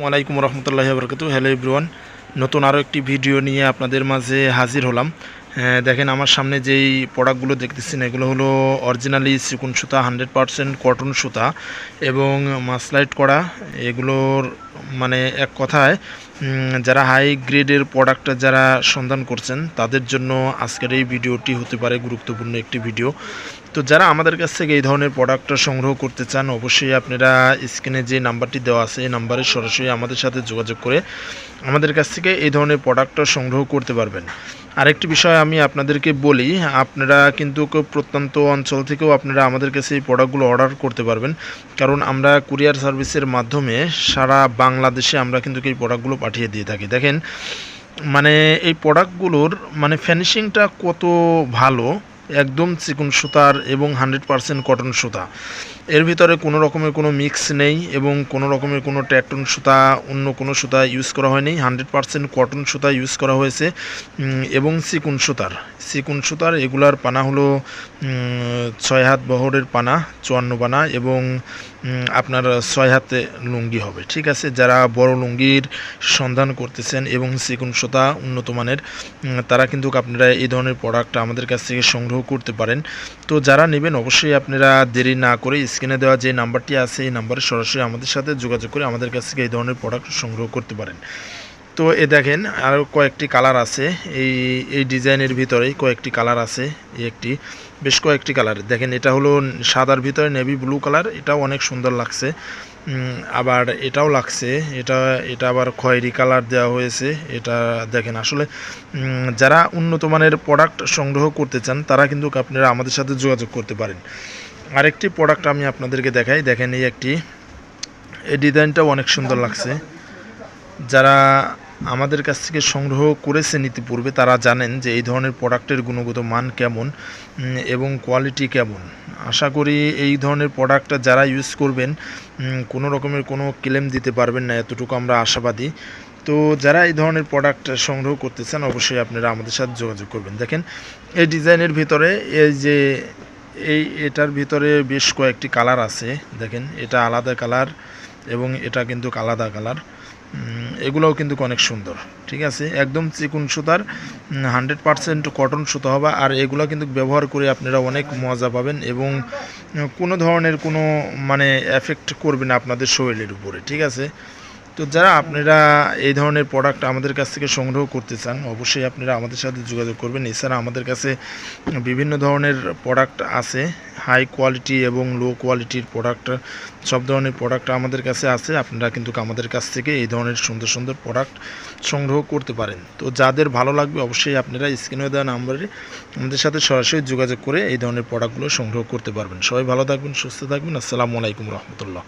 ওয়ালাইকুম রহমতুল্লাহ বরকত hello everyone নতুন আরও একটি ভিডিও নিয়ে আপনাদের মাঝে হাজির হলাম। দেখেন আমার সামনে যেই প্রোডাক্টগুলো দেখতেছেন, এগুলো হলো অরিজিনালি চিকুন সুতা হান্ড্রেড পারসেন্ট কটন সুতা এবং মাসলাইট করা। এগুলোর মানে এক কথায় যারা হাই গ্রেডের প্রোডাক্ট যারা সন্ধান করছেন, তাদের জন্য আজকের এই ভিডিওটি হতে পারে গুরুত্বপূর্ণ একটি ভিডিও। তো যারা আমাদের কাছ থেকে এই ধরনের প্রোডাক্টটা সংগ্রহ করতে চান, অবশ্যই আপনারা স্ক্রিনে যে নাম্বারটি দেওয়া আছে, এই নাম্বারে সরাসরি আমাদের সাথে যোগাযোগ করে আমাদের কাছ থেকে এই ধরনের প্রোডাক্টটা সংগ্রহ করতে পারবেন। আরেকটি বিষয় আমি আপনাদেরকে বলি, আপনারা কিন্তু প্রত্যন্ত অঞ্চল থেকেও আপনারা আমাদের কাছে এই প্রোডাক্টগুলো অর্ডার করতে পারবেন। কারণ আমরা কুরিয়ার সার্ভিসের মাধ্যমে সারা বাংলাদেশে আমরা কিন্তু এই প্রোডাক্টগুলো পাঠিয়ে দিয়ে থাকি। দেখেন মানে এই প্রোডাক্টগুলোর মানে ফিনিশিংটা কত ভালো একদম চিকন সুতার এবং হান্ড্রেড পারসেন্ট কটন সুতা। এর ভিতরে কোনো রকমের কোনো মিক্স নেই এবং কোনো রকমের কোনো ট্যাটন সুতা, অন্য কোনো সুতা ইউজ করা হয়নি। হান্ড্রেড পারসেন্ট কটন সুতা ইউজ করা হয়েছে এবং চিকুন সুতার। চিকুন সুতার এগুলার পানা হলো ছয় হাত বহরের পানা, চুয়ান্ন পানা এবং আপনার ছয় হাতে লুঙ্গি হবে, ঠিক আছে? যারা বড় লুঙ্গির সন্ধান করতেছেন এবং চিকুন সুতা উন্নত মানের তারা কিন্তু আপনারা এই ধরনের প্রোডাক্ট আমাদের কাছ থেকে সংগ্রহ করতে পারেন। তো যারা নেবেন অবশ্যই আপনারা দেরি না করে স্ক্রিনে দেওয়া যে নাম্বারটি আছে, এই নাম্বারে সরাসরি আমাদের সাথে যোগাযোগ করে আমাদের কাছ থেকে এই ধরনের প্রোডাক্ট সংগ্রহ করতে পারেন। তো এ দেখেন আরও কয়েকটি কালার আছে। এই এই ডিজাইনের ভিতরেই কয়েকটি কালার আছে, এই একটি। বেশ কয়েকটি কালার। দেখেন, এটা হলো সাদার ভিতরে নেভি ব্লু কালার, এটাও অনেক সুন্দর লাগছে। আবার এটাও লাগছে, এটা এটা আবার খয়েরি কালার দেওয়া হয়েছে। এটা দেখেন, আসলে যারা উন্নত মানের প্রোডাক্ট সংগ্রহ করতে চান, তারা কিন্তু আপনারা আমাদের সাথে যোগাযোগ করতে পারেন। আরেকটি প্রোডাক্ট আমি আপনাদেরকে দেখাই। দেখেন, এই একটি, এই ডিজাইনটাও অনেক সুন্দর লাগছে। যারা আমাদের কাছ থেকে সংগ্রহ করেছেন ইতিপূর্বে তারা জানেন যে এই ধরনের প্রোডাক্টের গুণগত মান কেমন এবং কোয়ালিটি কেমন। আশা করি এই ধরনের প্রোডাক্টটা যারা ইউজ করবেন কোনো রকমের কোনো ক্লেম দিতে পারবেন না, এতটুকু আমরা আশাবাদী। তো যারা এই ধরনের প্রোডাক্ট সংগ্রহ করতে চান অবশ্যই আপনারা আমাদের সাথে যোগাযোগ করবেন। দেখেন, এই ডিজাইনের ভিতরে এই যে, এই এটার ভিতরে বেশ কয়েকটি কালার আছে। দেখেন, এটা আলাদা কালার এবং এটা কিন্তু আলাদা কালার। এগুলোও কিন্তু অনেক সুন্দর, ঠিক আছে? একদম চিকুন সুতার হান্ড্রেড পারসেন্ট কটন সুতো হবে, আর এগুলো কিন্তু ব্যবহার করে আপনারা অনেক মজা পাবেন এবং কোনো ধরনের কোনো মানে এফেক্ট করবে না আপনাদের শরীরের উপরে, ঠিক আছে? তো যারা আপনারা এই ধরনের প্রোডাক্ট আমাদের কাছ থেকে সংগ্রহ করতে চান, অবশ্যই আপনারা আমাদের সাথে যোগাযোগ করবেন। এছাড়া আমাদের কাছে বিভিন্ন ধরনের প্রোডাক্ট আছে হাই কোয়ালিটি এবং লো কোয়ালিটির প্রোডাক্ট সব ধরনের প্রোডাক্ট আমাদের কাছে আছে। আপনারা কিন্তু আমাদের কাছ থেকে এই ধরনের সুন্দর সুন্দর প্রোডাক্ট সংগ্রহ করতে পারেন। তো যাদের ভালো লাগবে, অবশ্যই আপনারা স্ক্রিনে দেওয়া নাম্বারে আমাদের সাথে সরাসরি যোগাযোগ করে এই ধরনের প্রোডাক্টগুলো সংগ্রহ করতে পারবেন। সবাই ভালো থাকবেন, সুস্থ থাকবেন। আসসালামু আলাইকুম রহমতুল্লাহ।